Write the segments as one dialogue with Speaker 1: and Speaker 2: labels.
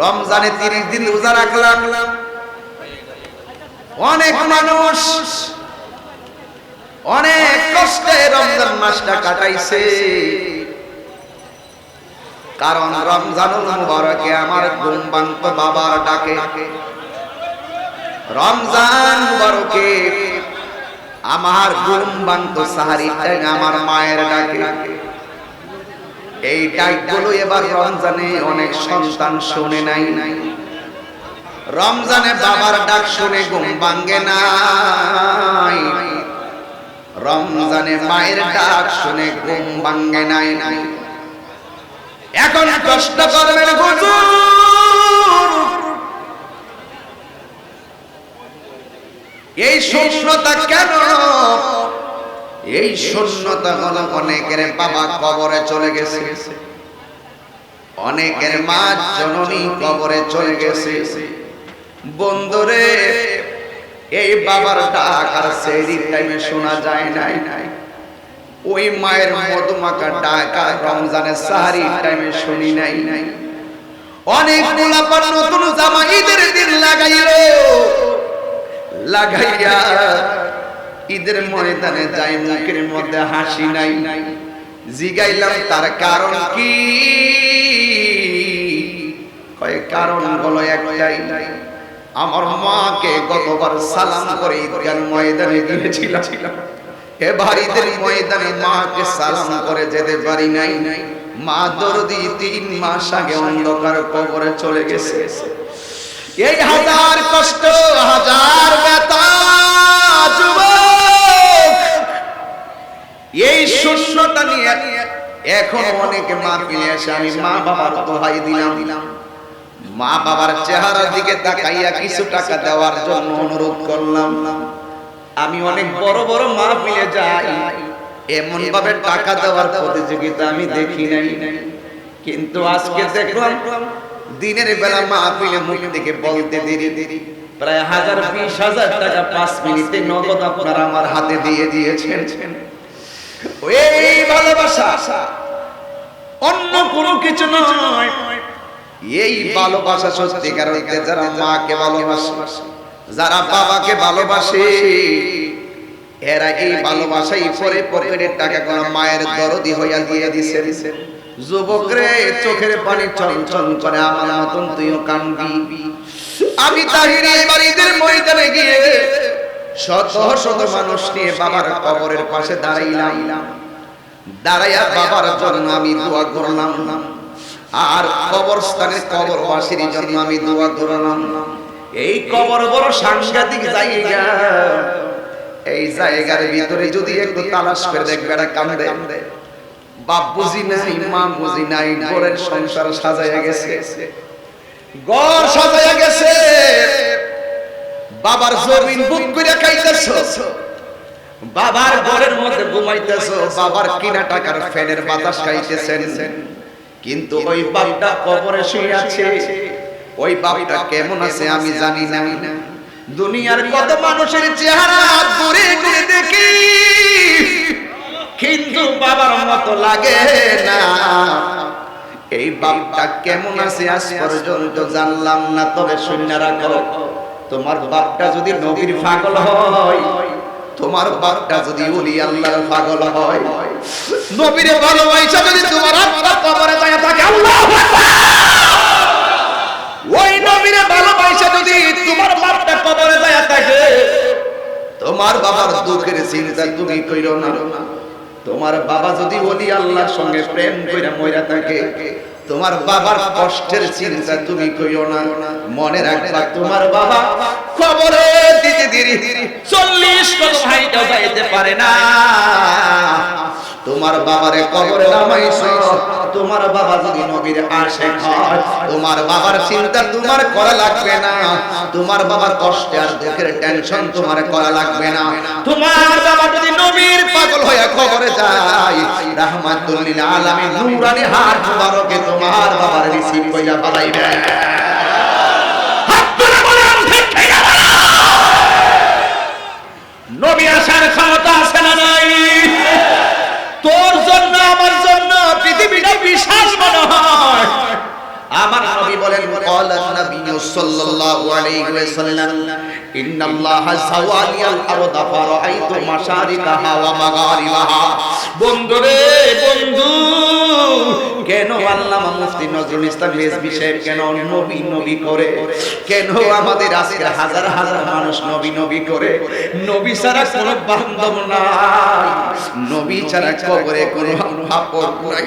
Speaker 1: রমজানে তিরিশ দিন রোজা রাখলাম। অনেক মানুষ অনেক কষ্টে রমজান মাসটা কাটাইছে। কারণ রমজানুল মুবারকে আমার ভাঙতো বাবার ডাকে। রমজান মুবারকে আমার ভাঙতো সাহারি আমার মায়ের ডাকে। এই ডাকগুলো এবার রমজানে অনেক সন্তান শুনে নাই। নাই রমজানে বাবার ডাক শুনে ঘুম ভাঙ্গে নাই। রমজানে মায়ের ডাক শুনে ঘুম ভাঙ্গে নাই। নাই এখন কষ্ট করবেন, হুজুর, এই শূন্যতা কেন? এই শূন্যতা হলো অনেকের বাবা কবরে চলে গেছে। অনেকের মা জননী কবরে চলে গেছে। বন্ধুরে, এই বাবার ডাক আর সেই টাইমে শোনা যায় নাই। নাই ওই মায়ের মধুমাখা ডাক আর রমজানের সাহারি টাইমে শুনি নাই। নাই অনেক গোলাপার নতুন জামা ঈদের দিন লাগাইলো। লাগাইয়া ঈদের ময়দানে যাই, মুখের মধ্যে হাসি নাই। জিগাইলাম, তার কারণ কি? কয়, কারণ হলো একটাই। আমার মাকে গতবার সালাম করে ঈদগান ময়দানে গিয়েছিলাম। এবার ঈদের ময়দানে মাকে সালাম করে যেতে পারি নাই। মা দরদি তিন মাস আগে অন্ধকার কবরে চলে গেছে। এই হাজার কষ্ট, হাজার ব্যথা যুবক এই শূন্যতা নিয়ে এখন অনেকে মা ফিরে এসে আমি মা বাবার দোহাই দিলাম। মা বাবার চেহারার দিকে তাকাইয়া কিছু টাকা দেওয়ার জন্য অনুরোধ করলাম। আমি অনেক বড় বড় মা ফিরে যাই। এমন ভাবে টাকা দেওয়ার প্রতিযোগিতা আমি দেখি নাই। কিন্তু আজকে দেখলাম দিনের বেলা মা ফিলে মুখ থেকে বলতে দেরি দেরি। প্রায় হাজার বিশ হাজার টাকা পাঁচ মিনিটে নগদ আপনারা আমার হাতে দিয়ে দিয়েছেন। এই ভালোবাসা। অন্য কোনো কিছু নয়। এই ভালোবাসা সত্যিকার অর্থে যারা মাকে ভালোবাসে, যারা বাবাকে ভালোবাসে, এরা এই ভালোবাসাই পরে পকেটের টাকা কোন মায়ের দরদি হইয়া দিয়ে দিছে যুবক রে চোখের পানি চল চল করে আমার মতন তুইও কানবি আমি তাহির বাড়িদের ময়দানে গিয়ে শত শত মানুষ নিয়ে বাবার কবরের পাশে দাঁড়াইলাম। দাঁড়াইয়া বাবার জন্য আমি দোয়া করলাম। আর কবরস্থানের কবরবাসীর জন্য আমি দোয়া করলাম। এই কবর বড় সাংঘাতিক জায়গা। এই জায়গার ভিতরে যদি একটু তালাশ করে দেখবে এটা কান্দে। বাপ বুঝি নাই, মা বুঝি নাই, ঘরের সংসার সাজাইয়া গেছে। ঘর সাজাইয়া গেছে। বাবার জমিন বুক করে খাইতেছ। বাবার ঘরের মধ্যে ঘুমাইতেছো, বাবার কিনা টাকার ফ্যানের বাতাস খাইতেছেন। কিন্তু ওই বাপটা কবরে শুয়ে আছে। ওই বাপটা কেমন আছে আমি জানি না। দুনিয়ার কত মানুষের চেহারা দূরে দূরে দেখি। কিন্তু বাবার মতো লাগে না। এই বাপটা কেমন আছে আজ পর্যন্ত জানলাম না, তবে শূন্য রাখো। তোমার বাপটা যদি নবীর পাগল হয়, তোমার বাপটা যদি ওলি আল্লাহর পাগল হয়, নবীরে ভালোবাসা যদি তোমার আত্মা কবরে যায় থাকে, আল্লাহ ওই নবীরে ভালোবাসা যদি তোমার বাপটা কবরে যায় থাকে, তোমার বাবার দুঃখের চিন্তা তুমি কইরো না। তোমার বাবা যদি ওলি আল্লাহর সঙ্গে প্রেম কইরা মইরা থাকে তোমার বাবার কষ্টের চিন্তা তুমি কইও না। মনে রাখবা তোমার বাবা কবরে দিতে দিরি। চল্লিশ কত ভাইটা যাইতে পারে না। তোমার বাবারে কবরে নামাইছ। তোমার বাবা যদি নবীর আশে হয় তোমার বাবার চিন্তা তোমার করা লাগবে না। তোমার বাবার কষ্টে আর দুঃখের টেনশন তোমার করা লাগবে না। তোমার নবীর পাগল হয়ে কবরে যায়। রাহমাতুল লিল আলামিন নূরানি হাত মুবারকে তোমার বাবার রিসিভ কইরা নাই? তোর জন্য, আমার জন্য পৃথিবীটা বিশাল মনে হয়। আমার নবী বলেন ক্বালা নবী সাল্লাল্লাহু আলাইহি ওয়াসাল্লাম, ইন্নাল্লাহা সাওয়ালিয়াল আরদা ফারাআইতু মাশারিকাহা ওয়া মাগারিবাহা। বন্ধুরে, বন্ধু, কেন আল্লামা মুফতি নজরুল ইসলাম রেজবি সাহেব কেন নবী নবী করে? কেন আমাদের আজকে হাজার হাজার মানুষ নবী নবী করে? নবী ছাড়া কোনো বান্ধব নাই। নবী ছাড়া কবরে কোনো আপদ নাই।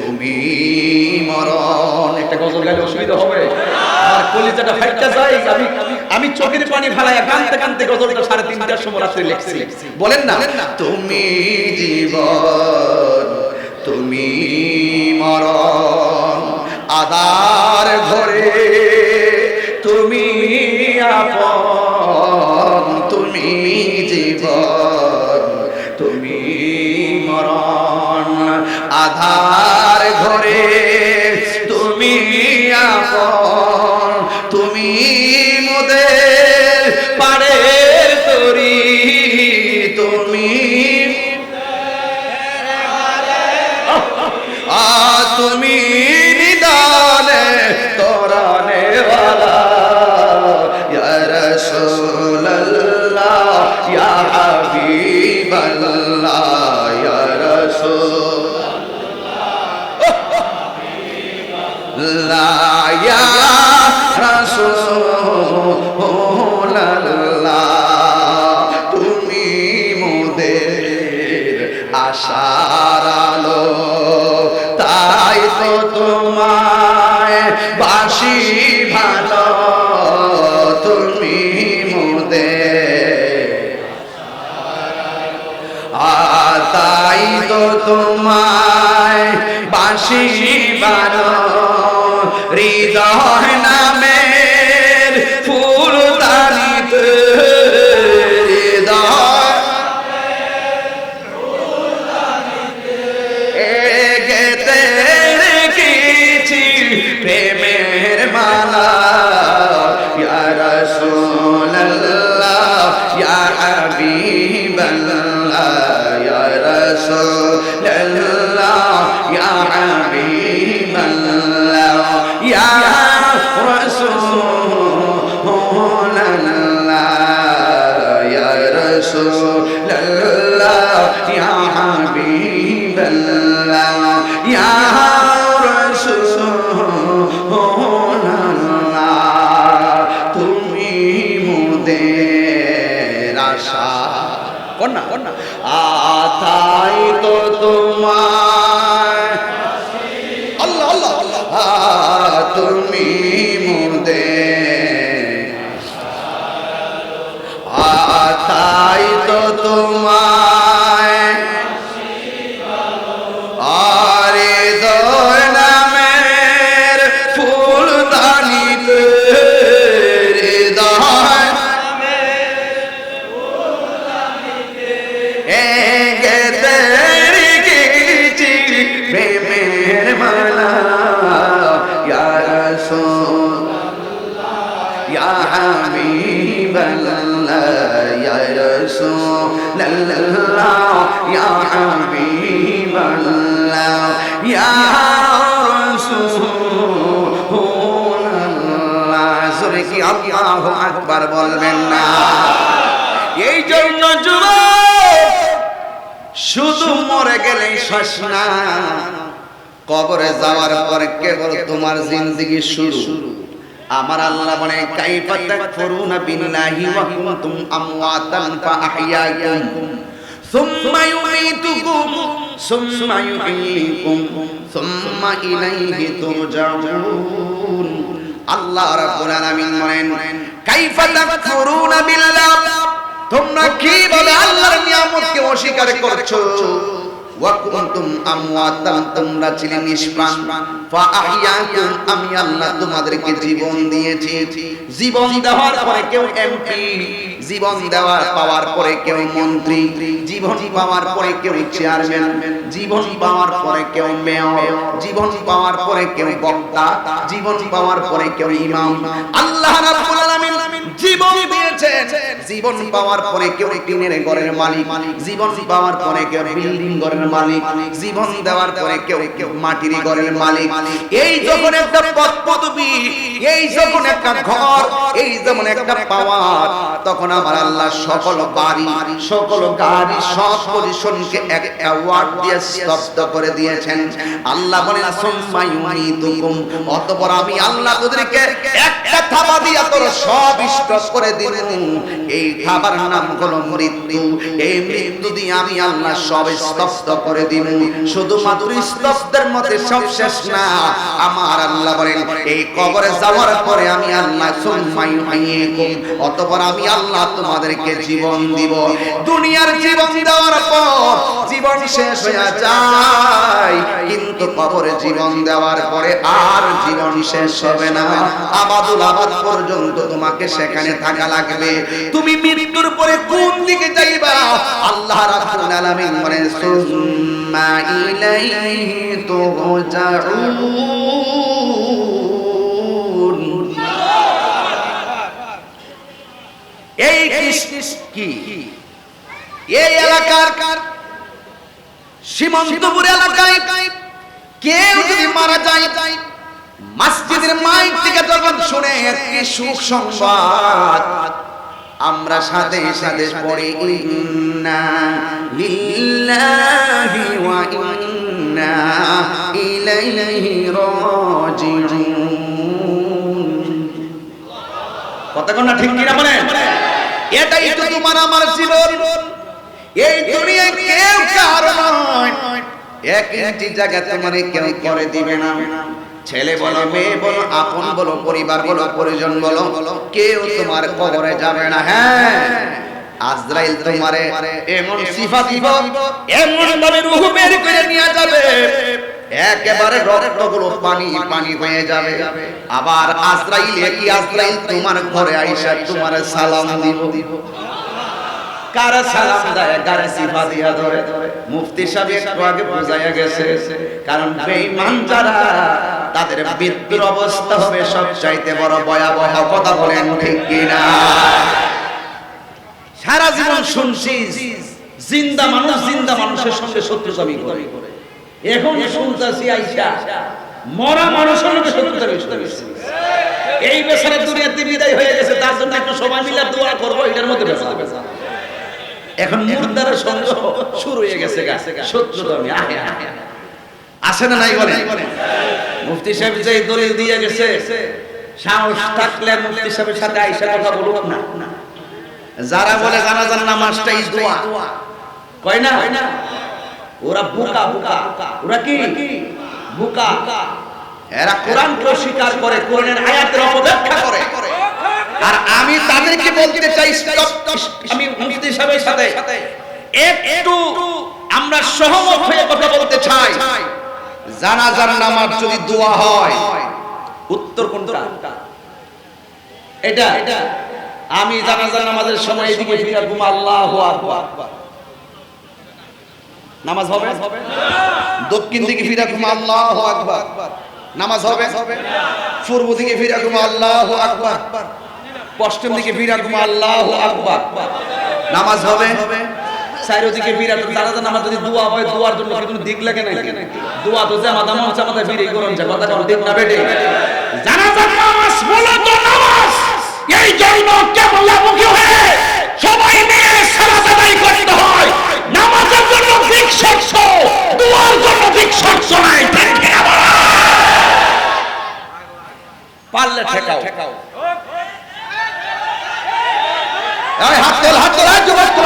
Speaker 1: তুমি মরণ। একটা গজল গাইলে অসুবিধা হবে। আর কলিজাটা ফাইটটা যায়, আমি আমি চোখের পানি ফেলাইয়া কানতে কানতে গজলটা সাড়ে তিনটার সময় রাত্রে লিখছি। বলেন না। তুমি জীবন, তুমি মরণ আদার ঘরে তুমি আপন, তুমি জীবন, তুমি মরণ, আধার ঘরে। বাসি ভালো হৃদয় শুধু মরে গেলেই শেষ না। কবরে যাওয়ার পরে কেবল তোমার জিন্দেগি শুরু। আমার আল্লাহ বলে, কাইফা তাকফুরুনা বিল্লাহি ওয়া কুনতুম আমওয়াতান ফাআহইয়াকুম। সুম্মা ইউমীতুকুম, সুম্মা ইউহয়ীকুম সুম্মা ইলাইহি তুরজাউন। আল্লাহ রাব্বুল আলামিন বলেন, কাইফা তাকফুরুনা বিল্লাহ। তোমরা কীভাবে আল্লাহর নিয়ামতকে অস্বীকার করছ? আল্লাহ জীবন জীবন পাওয়ার পরে কেউ জীবন পাওয়ার পরে কেউ বক্তা, জীবন পাওয়ার পরে কেউ ইমাম। আল্লাহ রাব্বুল জীবন দিয়েছেন? জীবন পাওয়ার পরে কেউ টিনের ঘরের মালিক। জীবন পাওয়ার পরে কেউ বিল্ডিং ঘরের মালিক। জীবন দেওয়ার পরে কেউ কেউ মাটির ঘরের মালিক। এই যখন একটা পদ পদবি এই যখন একটা ঘর এই যেমন একটা পাওয়ার তখন আমার আল্লাহ সকল বাড়ি সকল গাড়ি সব পজিশনকে এক অ্যাওয়ার্ড দিয়ে স্তব্ধ করে দিয়েছেন। আল্লাহ বলেন অতঃপর আমি আল্লাহ তোদেরকে একটা থাবা দিয়া তোর সব স্টপ করে দিন। এই থাবার নাম হলো মৃত্যু। এই মৃত্যু দিয়ে আমি আল্লাহ সব স্তব্ধ করে দিন। শুধুমাত্র স্তব্ধের মধ্যে সব শেষ না। আমার আল্লাহ বলেন, এই কবরে যাওয়ার পরে আমি আল্লাহ সুম্মায়ুমিতুকুম অতঃপর আমি আল্লাহ তোমাদেরকে জীবন দিব। দুনিয়ার জীবন দেওয়ার পর জীবন শেষ হয়ে যায়। কিন্তু কবরে জীবন দেওয়ার পরে আর জীবন শেষ হবে না। আবাদুল আবাদ পর্যন্ত তোমাকে সেখানে থাকা লাগবে। তুমি মৃত্যুর পরে কোন দিকে যাইবা? আল্লাহ রাব্বুল আলামিন বলেন, সুম্মা ইলাইহি তুরজাউন। এই কি? এই এলাকার সীমান্তপুর এলাকায় কেউ যদি মারা যায় মসজিদের মাইক থেকে যখন শুনে একটি সুখ সংবাদ, আমরা সাথে সাথে পড়ে, ইন্না লিল্লাহি ওয়া ইন্না ইলাইহি রাজিউন। কথা কোন ঠিক কিনা বলেন? এটাই তো তোমার আমার জীবন। এই দুনিয়ায় কেউ কারও নয়। এক একটি জায়গা তোমার কেউ করে দিবে না। ছেলে বলো মেয়ে বলো আপন বলো পরিবার বলো পরিজন বলো কেউ তোমার কবরে যাবে না। হ্যাঁ আজরাইল তোমারে এমন সিফা দিব এমন ভাবে রূহ বের করে নিয়ে যাবে। একেবারে রক্তগুলো পানি পানি হয়ে যাবে। আবার আজরাইল একই আজরাইল তোমার ঘরে আইসা তোমার সালাম দিব। কারা সালাম দেয় কারা সিফা দিয়া ধরে? মুফতি সাহেব একটু আগে বোঝাইয়া গেছে, কারণ বেঈমান যারা, তাদের মৃত্যুর অবস্থা হবে সব চাইতে বড় ভয়াবহ কথা বলেন ঠিক কিনা? সারা জীবন শুনছি, জিন্দা মানুষ জিন্দা মানুষের সঙ্গে শত্রুতামি করে। এখন শুনতেছি আইসা, মরা মানুষের লোকে শত্রুতামি শুনতেছি এই বেসারে দুনিয়াতে বিদায় হয়ে গেছে, তার জন্য একটু সময় মিলে দোয়া করব, এটার মধ্যে বেসা এখন মুর্দারের সঙ্গ শুরু হয়ে গেছে শত্রুতামি না নাই বলে মুফতি সাহেব যে দলিল দিয়ে গেছে সাহস থাকলে মুফতি সাহেবের সাথে আইসা কথা বলুক না। যারা বলে জানাজান নামাজটাই দোয়া। কয় না? ওরা বুকা বুকা। ওরা কি? বুকা। এরা কোরআনকে অস্বীকার করে কোরআনের আয়াতের অপব্যাখ্যা করে। আর আমি তাদেরকে বলতে চাই stop, আমি মুফতি সাহেবের সাথে। একটু আমরা সহমত হয়ে কথা বলতে চাই। জানাজার নামাজ যদি দোয়া হয় উত্তর কোনটা? এটা। আমি জানাজার নামাজের সময় এদিকে ফিরে ঘুম আল্লাহু আকবার। নামাজ হবে? দক্ষিণ দিকে ফিরে ঘুম আল্লাহু আকবার। নামাজ হবে? পূর্ব দিকে ফিরে ঘুম আল্লাহু আকবার। পশ্চিম দিকে ঘুম, আল্লাহু আকবার। নামাজ হবে? চারিদিকে বিরাট তারা তো যদি দোয়া হয়, দোয়ার জন্য কি কোনো দিক লাগে দোয়া তো হচ্ছে, আমাদের যে কথা কোন দিক না বেটে। নামাজ, মূলত নামাজ। এই জন্য কেবলামুখী হয়ে সবাই মিলে করতে হয়। নামাজের জন্য দিক দোয়ার জন্য দিক নাই পারলে ঠেকাও এই হাত তোল হাত তোল হাত জোগাড় হাত তোল।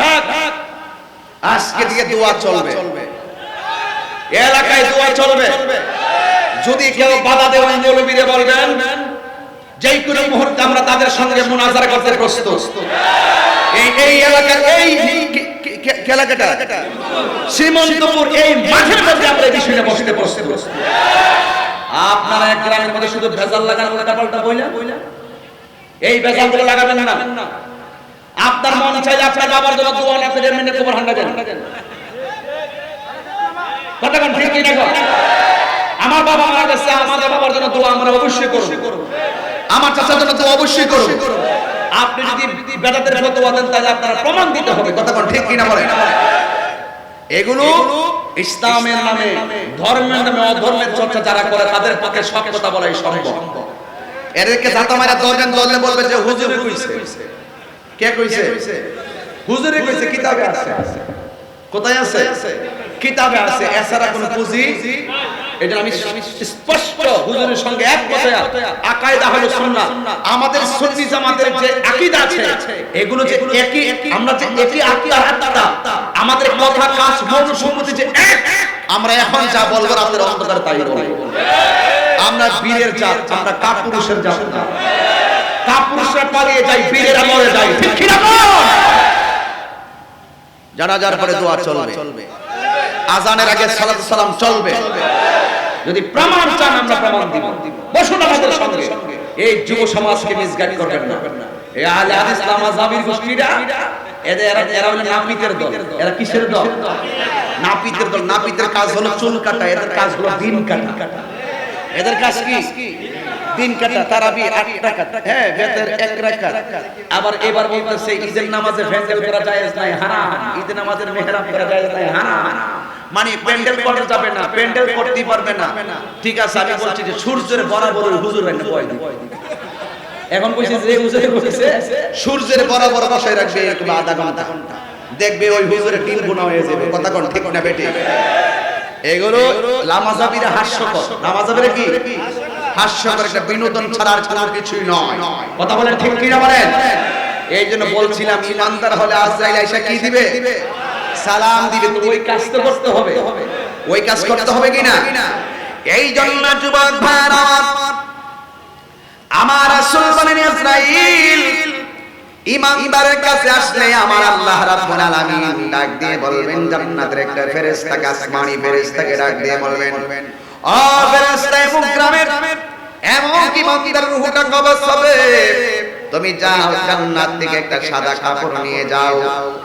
Speaker 1: রাখ আজকে থেকে দোয়া চলবে। এলাকায় দোয়া চলবে। যদি কেউ বাধা দেওয়া মৌলবীরে বলবেন যেই কোনো মুহূর্তে আমরা তাদের সঙ্গে মুনাজারা করতে প্রস্তুত। এই এই এলাকার এই কেলাকাটা। সীমন্তপুর এই মাঠের মধ্যে আমরা এই বিষয়টা বসতে প্রস্তুত আপনারা এক গ্রামের মধ্যে শুধু ভেজাল লাগান উল্টা পাল্টা বইলা? এই ভেজালগুলো লাগাবেন না। আপনার মন চাইলে আপনার বাবার জন্য দোয়া না করে এমনি কবর হান্ডা দেন। কতক্ষণ ঠিক কি দেখো? আমার বাবা মারা গেছে আমাদের বাবার জন্য দোয়া আমরা অবশ্যই করব। আমার চাচার জন্য দোয়া অবশ্যই করব। আপনি যদি বেদাতের ফতোয়া দেন, তাহলে আপনারা প্রমাণ দিতে হবে। কতক্ষণ ঠিক কিনা বলেন? এগুলো ইসলামের নামে, ধর্মের নামে, অধর্মের চর্চা যারা করে, তাদের পক্ষে সব কথা বলাই সম্ভব। এদেরকে জাতা মারা দশজন দলে বলবে যে, হুজুরে কইছে? কে কইছে? হুজুরে কইছে? কিতাবে আছে। কোথায় আছে? কিতাবে আছে। এছাড়া কোনো পুঁজি এটা আমি স্পষ্ট হুজুরের সঙ্গে এক কথায় আকায়দা হলো সুন্নাহ। আমাদের সুন্নি জামাতের যে আকীদা আছে এগুলো যে একই আমরা যে একই আত্মা আমাদের কথা কাজ মন সম্মতি যে এক আমরা এখন যা বলব অন্ধকার তাই বলব। আমরা বীরের জাত আমরা কাপুরুষের জাত। না কাপুরুষরা পালিয়ে যাই বীরেরা মরে যায়। ঠিক কি না জানাজার পরে দোয়া চলবে। আজানের আগে সালাত সালাম চলবে। যদি প্রমাণ চান আমরা প্রমাণ দিব। বসুন আমাদের সঙ্গে। এই যুব সমাজকে মিসগাইড করবেন না। এই আলে হাদিস নামাজাবির গোষ্ঠীরা এদের এরা হলো নাপিতের দল। এরা কিসের দল? নাপিতের দল। নাপিতের কাজ হলো চুল কাটা এদের কাজ হলো দিন কাটা। এদের কাজ কি? দিন কাটা তারাবি আট রাকাত। হ্যাঁ বেতের এক রাকাত। আবার এবার বলতেছে ঈদের নামাজে ভ্যান্ডেল করা জায়েজ নাই হারাম। ঈদের নামাজের মেহরাব করা জায়েজ নাই হারাম। মানে প্যান্ডেল করা যাবে না প্যান্ডেল করতে পারবে না। ঠিক আছে আমি বলছি যে সূর্যের বরাবর হুজুর রাখতে বয় দিই এখন কইছে যে হুজুরে কইছে সূর্যের বরাবর বসায় রাখবে এরকম আধা ঘণ্টা। দেখবে ওই হুজুরের তিন গুণা হয়ে যাবে। কথা কোন ঠিক না বেটে এগুলো লামাজাবিরা হাস্যকর। লামাজাবিরা কি? হাস্যকর একটা বিনোদন ছাড়া আর কোনো কিছুই নয়। কথা বলেন ঠিক কি না বলেন? এই জন্য বলছিলাম ইমানদার হলে আজরাইল আইসা কি দিবে? সালাম দিবে তো ওই কাজ তো করতে হবে। ওই কাজ করতে হবে কি না এই জন্য যুবক ভাইরা আমার আমার রাসূল বলেন ইসরাইল ইমানদারের কাছে আসলে আমার আল্লাহ রাব্বুল আলামিন ডাক দিয়ে বলবেন জান্নাতের একটা ফেরেশতাকে আসমানি ফেরেশতাকে ডাক দিয়ে বলবেন। ও ফেরেশতা মুকরামের এমন কি মন্দিরের রূহটা কবজ হবে। তুমি যাও জান্নাত থেকে একটা সাদা কাপড় নিয়ে যাও।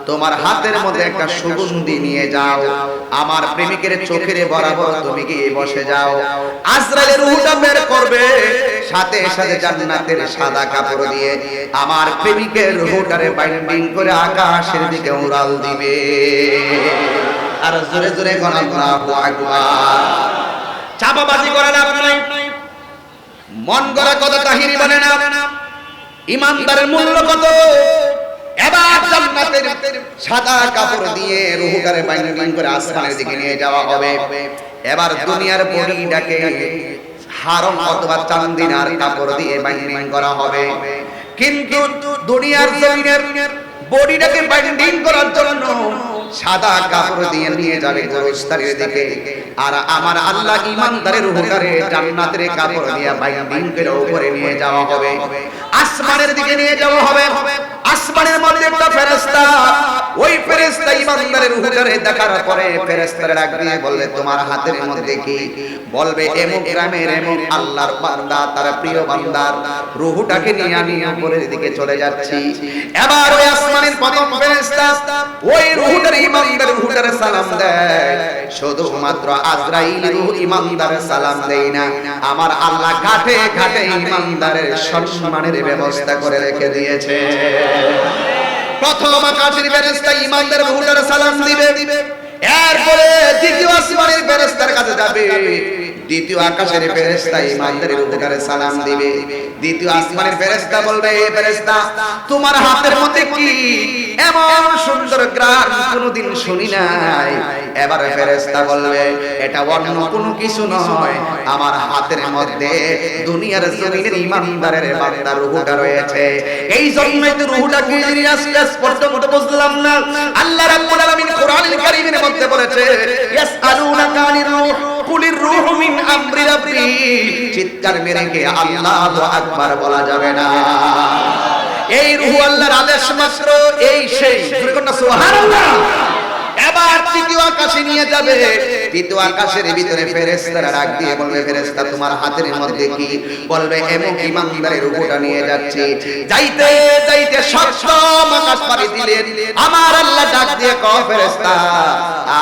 Speaker 1: তোমার হাতের মধ্যে একটা সুগন্ধি নিয়ে যাও। আমার প্রেমিকের চোখের বরাবর তুমি গিয়ে বসে যাও। আজরাইলের রূহটা বের করবে। সাথে সাথে জান্নাতের সাদা কাপড় দিয়ে আমার প্রেমিকের রূহটারে বাইন্ডিং করে আকাশের দিকে উড়াল দিবে। আর জোরে জোরে কোন আল্লাহু আকবার। চাপাবাজি করে লাভ নাই। মন গড়া কথা কাহিনী বলে না। ইমানদারের মূল্য কত? এবার সাদা কাপড় দিয়ে রুহুটারে বাইন্ডিং করে আসমানের দিকে নিয়ে যাওয়া হবে। এবার দুনিয়ার বডিটাকে হারম অথবা চান্দিনার কাপড় দিয়ে করা হবে। কিন্তু দুনিয়ার জমিনের বডিটাকে বাইন্ডিং করার জন্য সাদা কাপড় দিয়ে নিয়ে যাবে গোস্তারের দিকে। আর আমার আল্লাহ ইমানদারের উপকারে জান্নাতের কাপড় দিয়ে বাইন্ডিং করে উপরে নিয়ে যাওয়া হবে। আসমানের দিকে নিয়ে যাওয়া হবে। আসমানের মধ্যে একটা ফেরেশতা। ওই ফেরেশতা ইমানদারের রুহটারে দেখার পরে ফেরেশতারা ডাক দিয়ে বললে, তোমার হাতের মধ্যে কি? বলবে, এমন গ্রামের, এমন আল্লাহর বান্দা, তার প্রিয় বান্দার রুহটাকে নিয়ে আমি উপরের দিকে চলে যাচ্ছি। এবার ওই আসমানের প্রথম ফেরেশতা ওই রুহটার ইমানদারের রুহটারে সালাম দেয়। শুধুমাত্র আজরাইল রুহ ইমানদারের সালাম দেয় না, আমার আল্লাহ ঘাটে ঘাটে ইমানদারের সম্মানের ব্যবস্থা করে রেখে দিয়েছে। প্রথম আকাশের ফেরেশতা ইমানদের রুহটারে সালাম দিবে। এরপরে দ্বিতীয় আসমানের ফেরেশতার কাছে যাবে। দ্বিতীয় আকাশের ফেরেশতা ইমানদারের রুহটারে সালাম দিবে। দ্বিতীয় আসমানের ফেরেশতা বলবে হে ফেরেশতা, তোমার হাতের মধ্যে কি এমন সুন্দর গ্রাম কোনোদিন শুনি নাই? এবারে ফেরেশতা বলবে, এটা অন্য কোনো কিছু নয়। আমার হাতের মধ্যে দুনিয়ার জমিনের ইমানদারের বান্দার রুহটা রয়েছে। এই জন্যই তো রুহটা কি আস্তে আস্তে পর্যন্ত বুঝলাম না, আল্লাহ রাব্বুল আলামিন কোরআনুল কারীমের মধ্যে বলেছে, ইয়াসআলুনাকা আনির রূহ। কুলির রূহু মিন আমরি রাব্বি। চিৎকার মেরে কে আল্লাহু আকবার বলা যাবে না। এই রুহ আল্লাহর আদেশ মাত্র, এই সেই। সুবহানাল্লাহ। এবার তৃতীয় আকাশে নিয়ে যাবে। তৃতীয় আকাশের ভিতরে ফেরেশতারা ডাক দিয়ে বলবে, ফেরেশতা, তোমার হাতের মধ্যে কি? বলবে, এমন ইমানদারের রূপটা নিয়ে যাচ্ছে। যাইতে যাইতে সপ্তম আকাশ পাড়ি দিলেন। আমার আল্লাহ ডাক দিয়ে কও, ফেরেশতা,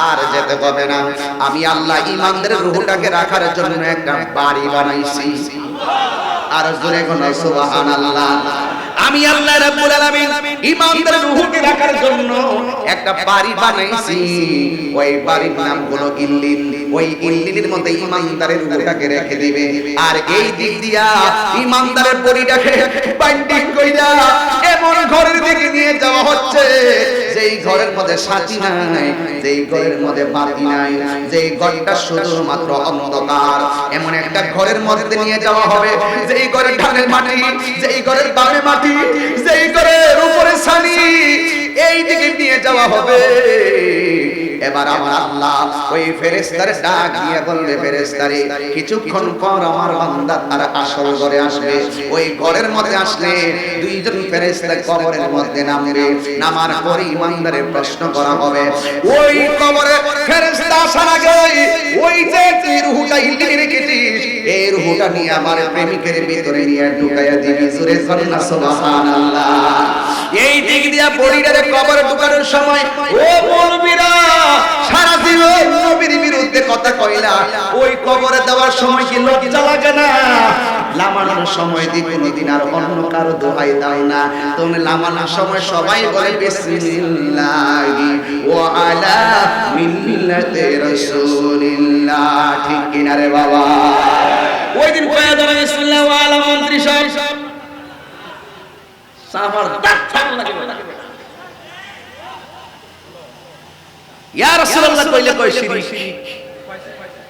Speaker 1: আর যেতে হবে না। আমি আল্লাহ ইমানদারের রূহটাকে রাখার জন্য একটা বাড়ি বানাইছি। আর জোরে কোন সুবহানাল্লাহ। আমি আল্লাহ রাব্বুল আলামিন ইমানদারের রূহকে রাখার জন্য একটা বাড়ি বানাইছি। ওই বাড়ির নাম হলো ইল্লিল। ওই ইল্লিলের মধ্যে ইমানদারের রূহটাকে রেখে দিবে। আর এই দিক দিয়া ইমানদারের বডিটাকে বাইন্ডিং কইরা এমন ঘরের দিকে নিয়ে যাওয়া হচ্ছে, যেই ঘরের মধ্যে সাথী নাই, যেই ঘরের মধ্যে বাতি নাই, যেই ঘরটা শুধুমাত্র অন্ধকার। এমন একটা ঘরের মধ্যে নিয়ে যাওয়া হবে, যেই ঘরের ধানের মাটি, যেই ঘরের বামে মাটি যেই ঘরের উপরে ছানি এই দিকে নিয়ে যাওয়া হবে। এবার আমার আল্লাহ ওই ডাক দিয়ে বলবে, ফেরেশতারে, কিছুক্ষণ পর আমার বান্দা তার আসল ঘরে আসবে। ওই ঘরের মধ্যে আসলে দুইজন কবরের মধ্যে নামবে। নামার পরে প্রশ্ন করা হবে, ওই কবরে ফেরেশতা আসার আগে ওই যে তুই রুহুটা ইল্লি রেখেছিস, এই রুহুটা নিয়ে আমার প্রেমিকের ভিতরে নিয়ে ঢুকাইয়া দিবি। এই দিক দিয়া বডিটারে কবরে ঢুকানোর সময়, ও বলবিরা সারা জীবন নবীর বিরুদ্ধে কথা কইলা। ওই কবরে দেওয়ার সময় কি লজ্জা লাগে না? লামানোর সময় দি কোনদিন আর অন্য কারও দোহাই দাও না। তুমি লামানোর সময় সবাই বলে, বিসমিল্লাহি ওয়া আলা মিল্লাতে রাসূলিল্লাহ। ঠিক কিনা রে বাবা?
Speaker 2: ওই দিন কয়া যাবে বিসমিল্লাহ ওয়া আলা মন্ত্রী সাহেব। সাফার দাঁত ছাড় লাগবে
Speaker 1: ইয়া রাসূলুল্লাহ কইলে কই শিরিক?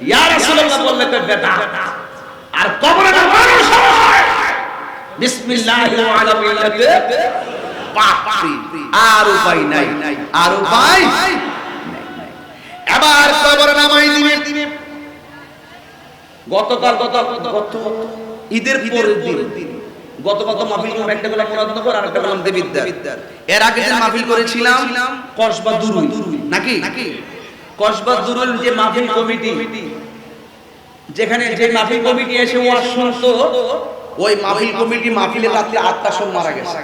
Speaker 2: ইয়া রাসূলুল্লাহ বললে তো বেটা আর কবরে নামানোর সময় বিসমিল্লাহ ওয়া আলা মিল্লাতে
Speaker 1: পাপড়ি। আর উপায় নাই। আর উপায় এবার কবর নামাই দিবে।
Speaker 2: গতকাল গত গত ঈদের পরের দিন। গতকাল তো মাহফিল করলাম একটা বেলা মুরাদনগর আর একটা বেলা দেবিদ্যার
Speaker 1: এর আগে যে মাহফিল করেছিলাম
Speaker 2: কসবা দুরুই
Speaker 1: নাকি?
Speaker 2: কসবা দুরুল যে মাহফিল কমিটি যেখানে যে মাহফিল কমিটি এসে ওয়াজ শুনতো
Speaker 1: ওই মাহফিল কমিটি মাহফিলের রাত্রে আটটার সময় মারা গেছে।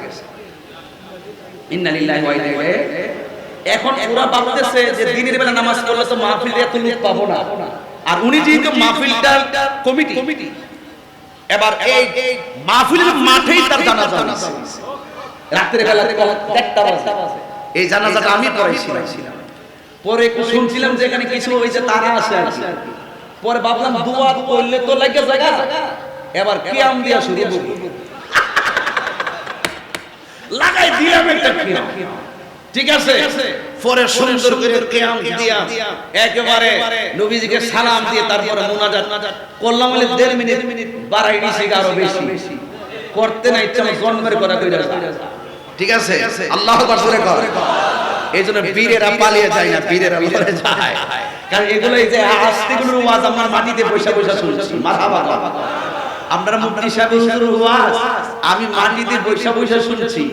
Speaker 2: ইন্না লিল্লাহি ওয়া ইন্না ইলাইহি এখন ওরা ভাবতেছে যে দিনের বেলা নামাজ পড়লে তো মাহফিলে এত লোক পাবো না। আর উনি যেহেতু মাহফিলটা কমিটি। এবার এই মাহফিলের মাঠেই তার জানাজা হয়েছে। রাত্রে বেলা দেড়টা বাজে।
Speaker 1: এই জানাজাটা আমি পড়াইছিলাম
Speaker 2: পরে একটু শুনছিলাম যে এখানে কিছু যে তারা আছে আর কি। পরে ভাবলাম দুয়া করলে তো লাগে জায়গা। এবার কিয়াম দিয়া শুরু করব। লাগাই দিলাম একটা কিয়াম। ঠিক আছে। পরে সুন্দর করে কিয়াম দিয়া একেবারে নবীজিকে সালাম দিয়ে তারপরে মুনাজাত। করলাম বলে দেড় মিনিট বাড়াই দিছি আরও বেশি। করতে না ইচ্ছা জন্মের করা কইরা
Speaker 1: ঠিক আছে? আল্লাহ আকবার জোরে কর। এই জন্য বীরেরা পালিয়ে যায় না বীরেরা লড়ে যায়।
Speaker 2: কারণ এগুলো এই যে আস্তিগুলোর ওয়াজ আমার মাটিতে পয়সা পয়সা শুনছি। মারহাবা আপনারা মুফতি সাহেব হুজুর ওয়াজ। আমি মাটিতে পয়সা পয়সা শুনছি।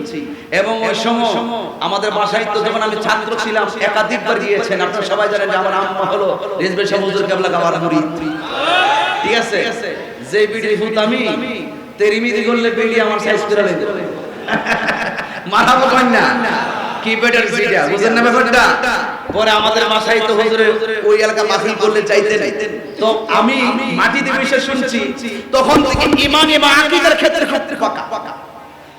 Speaker 2: এবং ওই সময় আমাদের বাসায় তো যখন আমি ছাত্র ছিলাম একাধিকবার গিয়েছেন আপনারা সবাই জানেন যে আমার আম্মা হলো রেজবে হুজুর কেবলা গাওয়ার মুরিদ ঠিক আছে? যে বিড়ি ফুত আমি তেরিমিদি করলে বিড়ি আমার সাইজ করে
Speaker 1: মারাবো কন্যা। কি বেটার সিটা বুঝেন না ব্যাপারটা
Speaker 2: পরে আমাদের বাসায় তো হুজুরের
Speaker 1: ওই এলাকা মাহফিল করলে চাইতে নাই
Speaker 2: তো আমি মাটিতে বসে শুনছি
Speaker 1: তখন থেকে ইমান এবং আকীদার ক্ষেত্রে ক্ষেত্রে পাকা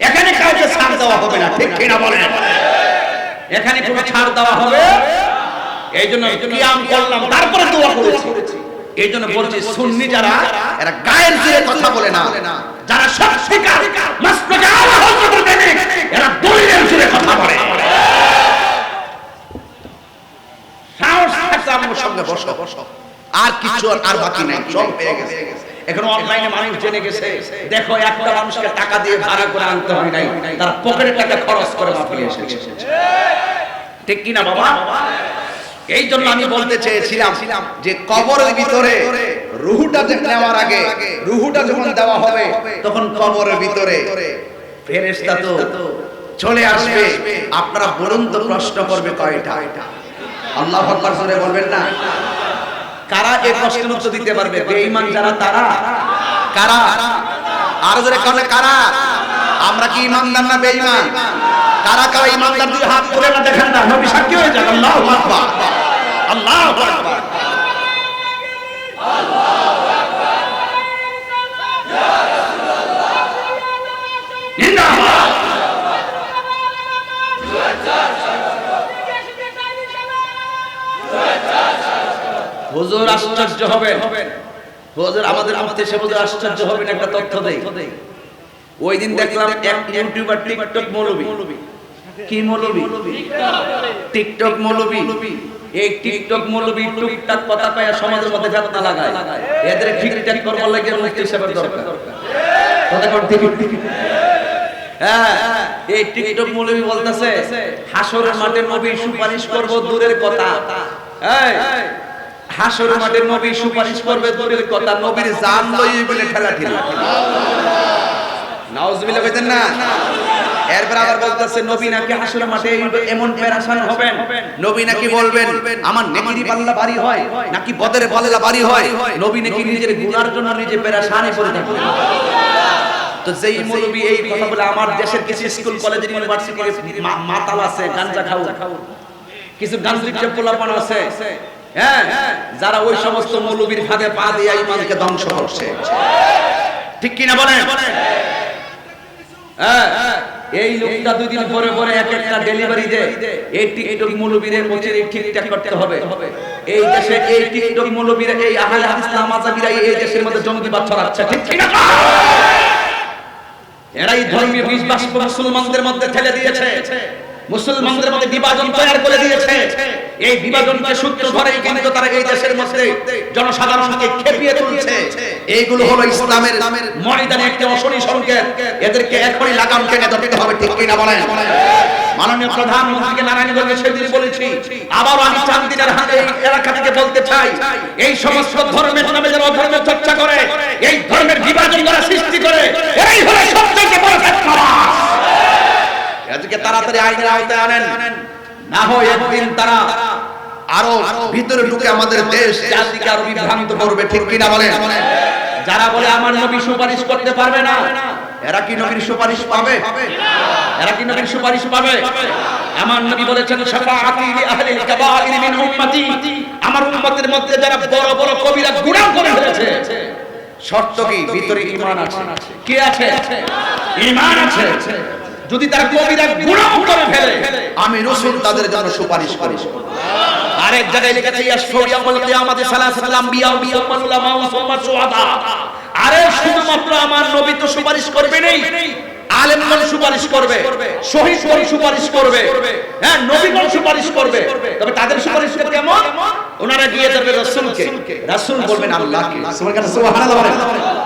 Speaker 2: এখানে কাউকে ছাড় দেওয়া হবে না ঠিক কিনা বলেন? এখানে কোনো ছাড় দেওয়া হবে? এই জন্য কিয়াম করলাম তারপরে দোয়া করেছি। এই জন্য বলছি সুন্নি যারা
Speaker 1: এরা গায়ের জোরে কথা বলে না।
Speaker 2: যারা দলিলের জুড়ে কথা বলে।
Speaker 1: আর কিছু আর- বাকি নাই, সব পেয়ে গেছে।
Speaker 2: এখন অনলাইনে মানুষ জেনে গেছে। দেখো, একটা মানুষকে টাকা দিয়ে ভাড়া করে আনতে হয় নাই, তারা পকেটের টাকা খরচ করে মাহফিলে এসেছে। ঠিক কি না বাবা? এই জন্য আমি বলতে চেয়েছিলাম
Speaker 1: যে কবরের ভিতরে রুহুটা যে নেওয়ার আগে রুহুটা যখন দেওয়া হবে তখন কবরের ভিতরে ফেরেশতা তো চলে আসবে। আপনারা বলুন তো প্রশ্ন করবে কয়টা? আল্লাহ আকবার জোরে বলবেন না।
Speaker 2: কারা এই প্রশ্নের উত্তর দিতে পারবে? বেঈমান যারা তারা।
Speaker 1: কারা? আর জোরে কানে কারা? আমরা কি ইমানদার না বেঈমান? কারা কারা ইমানদার দুই হাত তুলে না দেখেন না, নবী সাক্ষী হয়ে যান, আল্লাহু আকবার আল্লাহু আকবার।
Speaker 2: হুজুর, আশ্চর্য হবেন। হুজুর, আমাদের মধ্যে সে হুজুর আশ্চর্য হবেন একটা তথ্য দেই। ওই দিন দেখলাম এক ইউটিউবার, টিকটক মৌলবী। কি মৌলবী? টিকটক মৌলবী। এই টিকটক টুকটাক কয়ে সমাজের মধ্যে লাগায়। এদের করবার লাগে মুক্তি দরকার। কথা ঠিক হ্যাঁ এই টিকটক বলতেছে, হাসরের নবী সুপারিশ করব দূরের কথা। এই, হাসরের মাঠে নবী সুপারিশ করবে দূরের কথা, নবীর জান লই বলে নাউজুবিল্লাহ না? এরপর আবার বলতেছে, নবী নাকি হাসরের মাঠে এমন পেরাশান হবেন নবী নাকি বলবেন, আমার নেকিরি পাল্লা ভারী হয়, নাকি বদের পাল্লা ভারী হয়? নবী নাকি নিজের গুনার জন্য নিজে পেরাশানে পড়ে থাকবেন। তো যেই মৌলবী এই কথা বলে, আমার দেশের কিছু স্কুল কলেজ ইউনিভার্সিটির মাতাল আছে গাঞ্জা খাও কিছু গাঞ্জলিক পোলাপান আছে। হ্যাঁ যারা ওই সমস্ত মৌলবীর ফাঁদে পা দিয়ে ইমানকে ধ্বংস করছে। ঠিক কিনা বলেন? এই লোকটা পরে পরে এক একটা ডেলিভারি দেয়। এই টিকটক মৌলবীরে মোচের ঠিকঠাক করতে হবে। এই দেশে এই টিকটক মৌলবীরা এই আহলে হাদিস নামাজাবিরা এই দেশের মধ্যে জঙ্গিবাদ ছড়াচ্ছে ঠিক কিনা এরাই ধর্মীয় মুসলমানদের মধ্যে ঠেলে দিয়েছে। মুসলমানদের মধ্যে বিভাজন তৈরি করে দিয়েছে। এই বিভাজনকে সূত্র ধরেই কিন্তু তারা এই দেশের মধ্যে জনসাধারণকে খেপিয়ে তুলছে।
Speaker 1: এইগুলো হলো ইসলামের
Speaker 2: ময়দানে একটি অশনি সংকেত। এদেরকে এখনই লাগাম টেনে ধরতে হবে ঠিক কিনা বলেন? মাননীয় প্রধানমন্ত্রীকে নারায়ণগঞ্জে সেদিন বলেছি আবার আমি চান্দিনার হাতে এই এলাকা থেকে বলতে চাই এই সমস্ত ধর্মের নামে যারা অধর্ম চর্চা করে এই ধর্মের বিভাজন যারা সৃষ্টি করে এই হলো সবথেকে বড় ফেতনাবাজ এদেরকে তাড়াতাড়ি আইনের আওতায় আনেন। না হয় একদিন তারা
Speaker 1: আরও ভিতরে ঢুকে আমাদের দেশ,
Speaker 2: জাতিকে আরও বিভ্রান্ত
Speaker 1: করবে, ঠিক কিনা বলেন?
Speaker 2: যারা বলে আমার নবী সুপারিশ করতে পারবে না,
Speaker 1: এরা কি নবীর সুপারিশ পাবে?
Speaker 2: এরা কি নবীর সুপারিশ পাবে? আমার নবী বলেছেন, শাফাআতি লি আহলিল কাবাইর মিন উম্মতি। আমার উম্মতের মধ্যে যারা বড় বড় কবিরা গুনাহ করে ফেলেছে,
Speaker 1: শর্ত কি?
Speaker 2: ভিতরে ঈমান আছে। কি আছে? ঈমান আছে। যদি তার কবিরা গুনাহ করে ফেলে
Speaker 1: আমি রসুল তাদের জন্য সুপারিশ করি
Speaker 2: আরেক জায়গায় লিখেছে ইয়াশফাউ ইয়াউমাল কিয়ামাতি সালাসাতুল আম্বিয়া ওয়া সুম্মা উলামা ওয়া সুম্মা শুহাদা আরে শুধুমাত্র আমার নবী তো সুপারিশ করবে নেই। আলেমগণ সুপারিশ করবে, শহীদগণ সুপারিশ করবে হ্যাঁ নবীগণ সুপারিশ করবে। তবে তাদের সুপারিশটা কেমন? ওনারা গিয়ে ধরবে রাসূলকে। রাসূল বলবেন আল্লাহকে।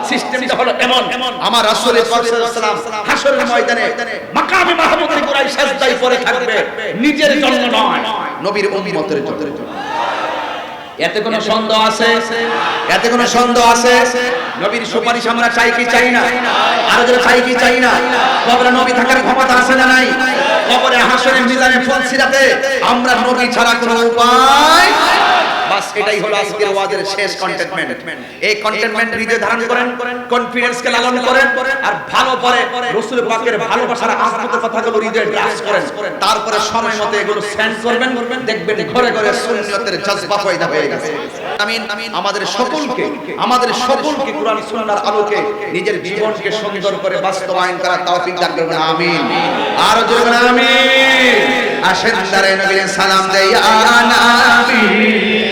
Speaker 2: সিস্টেমটা হলো এমন।
Speaker 1: আমার রাসূলের সাল্লাল্লাহু
Speaker 2: হাসরের ময়দানে মাকামে মাহমুদের গোড়ায় সাজদায় পড়ে থাকবে। নিজের জন্য নয়,
Speaker 1: নবীর উম্মতের জন্য।
Speaker 2: এতে কোনো সন্দেহ আছে?
Speaker 1: এতে কোনো সন্দেহ আছে?
Speaker 2: নবীর সুপারিশ আমরা চাই কি চাই না?
Speaker 1: আর যারা চাই কি চাই না? কবরে নবী থাকার ক্ষমতা আছে না নাই? কবরে হাসরে মিজানে ফুলসিরাতে আমরা নবী ছাড়া কোনো উপায় এটাই হলো আজকের ওয়াজের শেষ এই ধারণ করেন লালন করেন, আর ভালো পরে রাসূল পাকের ভালোবাসার কথাগুলো হৃদয়ে গ্রাস করেন। তারপরে সময় মতো এগুলো করবেন, দেখবেন ঘরে ঘরে সুন্নতের জজবা পয়দা হয়ে গেছে। আমিন আমাদের সকলকে আমাদের সকলকে কোরআন সুন্নাহর আলোকে নিজের জীবনকে সুন্দর করে বাস্তবায়ন করার তৌফিক দান করবেন আমিন। আর জোরে আমিন। আসেন দারে নবীর সালাম আ নবী